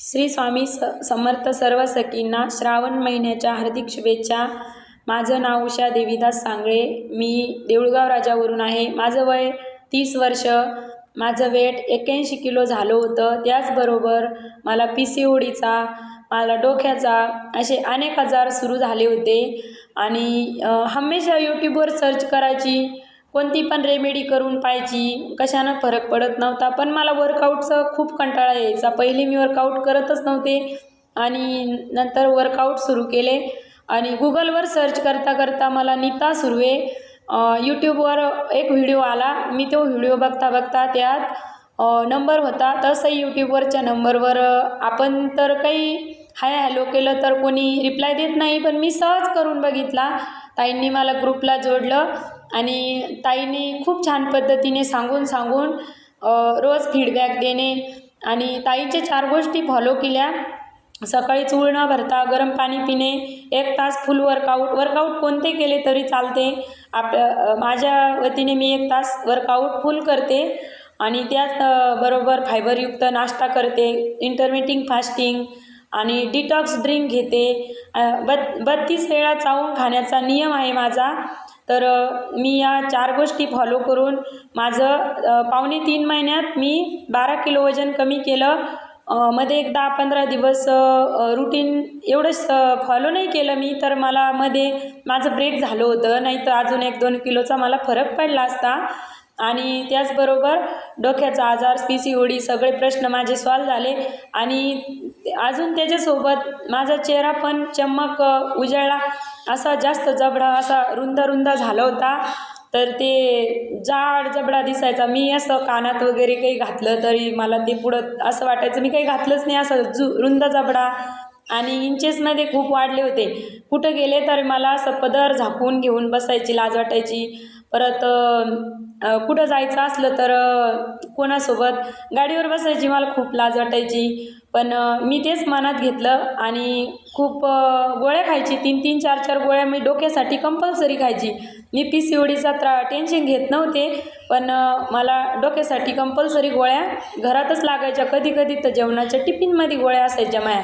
श्री स्वामी स समर्थ सर्व सखींना श्रावण महिन्याच्या हार्दिक शुभेच्छा. माझं नाव उषा देवीदास सांगळे. मी देऊळगाव राजावरून आहे. माझं वय तीस वर्ष. माझं वेट एक्याऐंशी किलो झालं होतं. त्याचबरोबर मला पी सी ओडीचा मला डोक्याचा असे अनेक आजार सुरू झाले होते. आणि हमेशा यूट्यूबवर सर्च करायची कोणती पण रेमेडी करून पाहायची कशानं फरक पडत नव्हता. पण मला वर्कआउटचा खूप कंटाळा यायचा. पहिले मी वर्कआउट करतच नव्हते आणि नंतर वर्कआउट सुरू केले. आणि गुगलवर सर्च करता करता मला नीता सुर्वे यूट्यूबवर एक व्हिडिओ आला. मी तो व्हिडिओ बघता बघता त्यात नंबर होता. तसंही यूट्यूबवरच्या नंबरवर आपण तर काही हाय हॅलो केलं तर कोणी रिप्लाय देत नाही पण मी सहज करून बघितला. ताईंनी मला ग्रुपला जोडलं आणि ताईंनी खूप छान पद्धतीने सांगून सांगून रोज फीडबॅक देणे आणि ताईचे चार गोष्टी फॉलो केल्या. सकाळी चूळ न भरता गरम पाणी पिणे एक तास फुल वर्कआउट वर्कआउट कोणते केले तरी चालते. आप माझ्या वतीने मी एक तास वर्कआउट फुल करते आणि त्याच बरोबर फायबरयुक्त नाश्ता करते इंटरमिटिंग फास्टिंग आणि डिटॉक्स ड्रिंक घेते. बत् बत्तीस वेळा चावून खाण्याचा नियम आहे माझा. तर मी या चार गोष्टी फॉलो करून माझं पावणे तीन महिन्यात मी बारा किलो वजन कमी केलं. मध्ये एक दहा पंधरा दिवस रुटीन एवढंच फॉलो नाही केलं मी तर मला मध्ये माझं ब्रेक झालं होतं. नाही तर अजून एक दोन किलोचा मला फरक पडला असता. आणि त्याचबरोबर डोक्याचा आजार पी सी ओडी सगळे प्रश्न माझे सॉल्व झाले. आणि अजून त्याच्यासोबत माझा चेहरा पण चमक उजळला. असा जास्त जबडा असा रुंद रुंद झाला होता. तर ते जाड जबडा दिसायचा. मी असं कानात वगैरे काही घातलं तरी मला ते पुढं असं वाटायचं. मी काही घातलंच नाही असं जु रुंद जबडा. आणि इंचेसमध्ये खूप वाढले होते. कुठं गेले तर मला असं पदर झाकून घेऊन बसायची लाज वाटायची. परत कुठं जायचं असलं तर कोणासोबत गाडीवर बसायची मला खूप लाज वाटायची. पण मी तेच मनात घेतलं आणि खूप गोळ्या खायची. तीन तीन चार चार गोळ्या मी डोक्यासाठी कंपल्सरी खायची. मी पी सी ओडीचा त्रा टेन्शन घेत नव्हते पण मला डोक्यासाठी कंपल्सरी गोळ्या घरातच लागायच्या. कधी कधी तर जेवणाच्या टिफिनमध्ये गोळ्या असायच्या माया.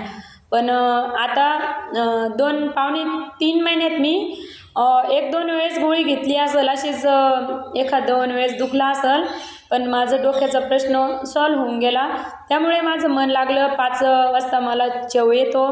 पण आता दोन पावणे तीन महिन्यात मी एक दोन वेळेस गोळी घेतली असेल अशीच एखाद दोन वेळेस दुखला असेल पण माझं डोक्याचा प्रश्न सॉल्व होऊन गेला. त्यामुळे माझं मन लागलं पाच वाजता मला चव येतो.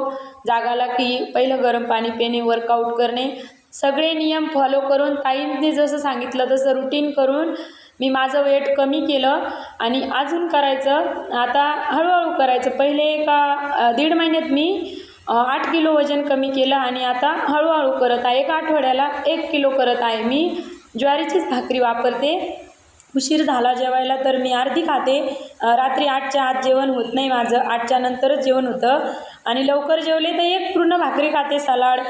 जागाला की पहिलं गरम पाणी पिणे वर्कआउट करणे. सगळे नियम फॉलो करून ताईंनी जसं सांगितलं तसं रुटीन करून मी माझं वेट कमी केलं आणि अजून करायचं. आता हळूहळू करायचं. पहिले एका दीड महिन्यात मी आठ किलो वजन कमी केलं आणि आता हळूहळू करत आहे. एका आठवड्याला एक किलो करत आहे. मी ज्वारीचीच भाकरी वापरते. उशीर झाला जेवायला तर मी अर्धी खाते. रात्री आठच्या आत जेवण होत नाही माझं. आठच्या नंतरच जेवण होतं. आणि लवकर जेवले तर एक पूर्ण भाकरी खाते. सलाड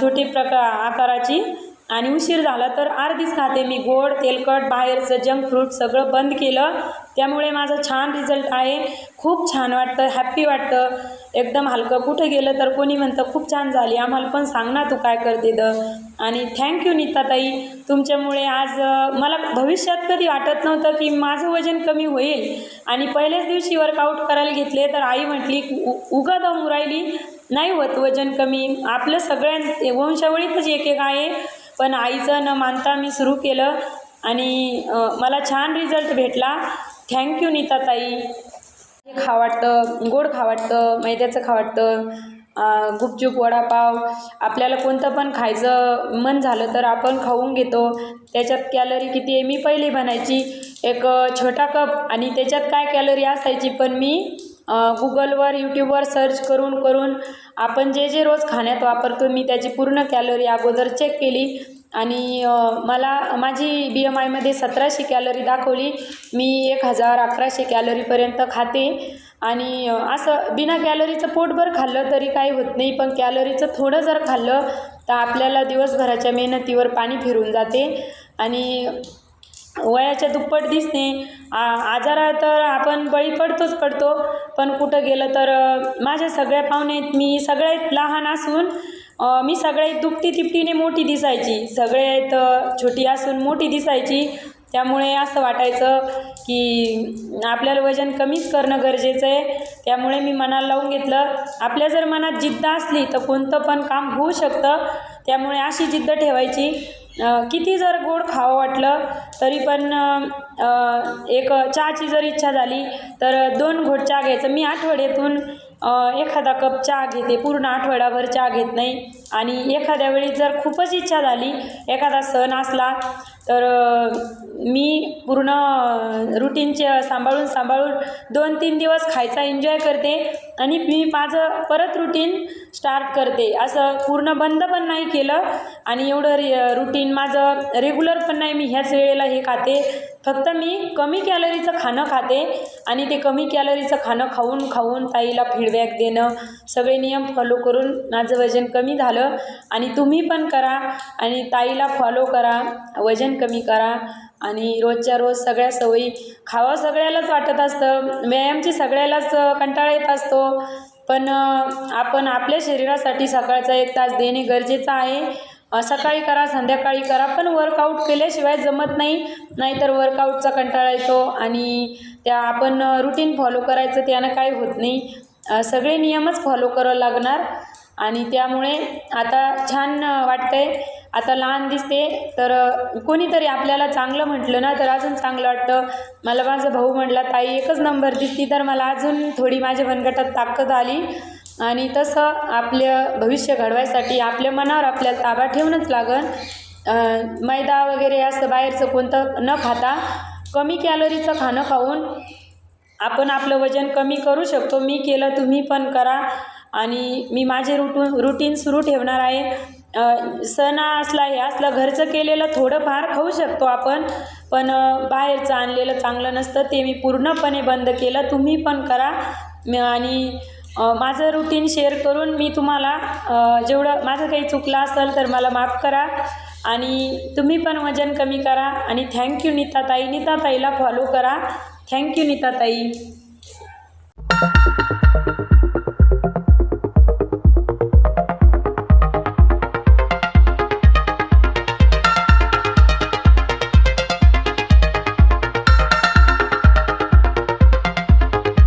छोटी प्रका आकाराची. आणि उशीर झाला तर अर्धीच खाते मी गोड तेलकट बाहेरचं जंक फ्रूट सगळं बंद केलं. त्यामुळे माझा छान रिझल्ट आहे. खूप छान वाटतं हॅप्पी वाटतं. एकदम हलकं. कुठं गेलं तर कोणी म्हणतं खूप छान झाली. आम्हाला पण सांग ना तू काय करते तर आणि थँक्यू नीताताई. तुमच्यामुळे आज मला भविष्यात कधी वाटत नव्हतं की माझं वजन कमी होईल. आणि पहिल्याच दिवशी वर्कआउट करायला घेतले तर आई म्हटली उ उगा दम राहिली नाही होत वजन कमी. आपलं सगळ्यां वंशावळीतच एक एक आहे. पण आईचं न मानता मी सुरू केलं आणि मला छान रिझल्ट भेटला. थँक्यू नीताताई खा वाटतं गोड खा वाटतं मैद्याचं खा वाटतं गुपचूप वडापाव. आपल्याला कोणतं पण खायचं मन झालं तर आपण खाऊन घेतो. त्याच्यात कॅलरी किती आहे मी पहिली बनायची. एक छोटा कप आणि त्याच्यात काय कॅलरी असायची पण मी गुगलवर यूट्यूबवर सर्च करून करून आपण जे जे रोज खाण्यात वापरतो मी त्याची पूर्ण कॅलरी अगोदर चेक केली. आणि मला माझी बी एम आयमध्ये सतराशे कॅलरी दाखवली. मी एक हजार अकराशे कॅलरीपर्यंत खाते. आणि असं बिना कॅलरीचं पोटभर खाल्लं तरी काही होत नाही पण कॅलरीचं थोडं जर खाल्लं तर आपल्याला दिवसभराच्या मेहनतीवर पाणी फिरून जाते. आणि वयाच्या दुप्पट दिसणे. आ आजारा तर आपण बळी पडतोच पडतो पण कुठं गेलं तर माझ्या सगळ्या पाहुण्यात मी सगळ्यात लहान असून मी सगळ्यात दुपटी तिपटीने मोठी दिसायची. सगळ्यात छोटी असून मोठी दिसायची. त्यामुळे असं वाटायचं की आपल्याला वजन कमीच करणं गरजेचं आहे. त्यामुळे मी मनाला लावून घेतलं. आपल्या जर मनात जिद्द असली तर कोणतं पण काम होऊ शकतं. त्यामुळे अशी जिद्द ठेवायची. किती जर गोड खावं वाटलं तरी पण एक चहाची जर इच्छा झाली तर दोन घोट चहा घ्यायचं. मी आठवड्यातून एखादा कप चहा घेते पूर्ण आठवडाभर चहा घेत नाही. आणि एखाद्या वेळी जर खूपच इच्छा झाली एखादा सण असला तर मी पूर्ण रुटीनचे सांभाळून सांभाळून दोन तीन दिवस खायचा एन्जॉय करते आणि मी माझं परत रुटीन स्टार्ट करते. असं पूर्ण बंद पण नाही केलं आणि एवढं रे रुटीन माझं रेग्युलर पण नाही मी ह्याच वेळेला हे खाते. फक्त मी कमी कॅलरीचं खाणं खाते आणि ते कमी कॅलरीचं खाणं खाऊन खाऊन ताईला फीडबॅक देणं सगळे नियम फॉलो करून माझं वजन कमी झालं. आणि तुम्ही पण करा आणि ताईला फॉलो करा वजन कमी करा. आणि रोजच्या रोज सगळ्या सवयी खावं सगळ्यालाच वाटत असतं. व्यायामची सगळ्यालाच कंटाळा येत असतो. पण आपण आपल्या शरीरासाठी सकाळचा एक तास देणे गरजेचं आहे. सकाळी करा संध्याकाळी करा पण वर्कआउट केल्याशिवाय जमत नाही. नाहीतर वर्कआउटचा कंटाळा येतो आणि त्या आपण रुटीन फॉलो करायचं त्यानं काय होत नाही. सगळे नियमच फॉलो करावं लागणार. आणि त्यामुळे आता छान वाटतंय. आता लहान दिसते तर कोणीतरी आपल्याला चांगलं म्हटलं ना तर अजून चांगलं वाटतं. मला माझा भाऊ म्हटला ताई एकच नंबर दिसती तर मला अजून थोडी माझ्या मनगटात ताकद आली. आणि तसं आपलं भविष्य घडवायसाठी आपल्या मनावर आपल्याला ताबा ठेवणंच लागन. मैदा वगैरे असं बाहेरचं कोणतं न खाता कमी कॅलरीचं खाणं खाऊन आपण आपलं वजन कमी करू शकतो. मी केलं तुम्ही पण करा. आणि मी माझे रुटून रुटीन सुरू ठेवणार आहे. सण असला हे असलं घरचं केलेलं थोडंफार खाऊ शकतो आपण. पण बाहेरचं आणलेलं चांगलं नसतं ते मी पूर्णपणे बंद केलं. तुम्ही पण करा. आणि माझं रुटीन शेअर करून मी तुम्हाला जेवढं माझं काही चुकलं असेल तर मला माफ करा आणि तुम्ही पण वजन कमी करा आणि थँक्यू नीताताई. नीताताईला फॉलो करा. Thank you Neetatai.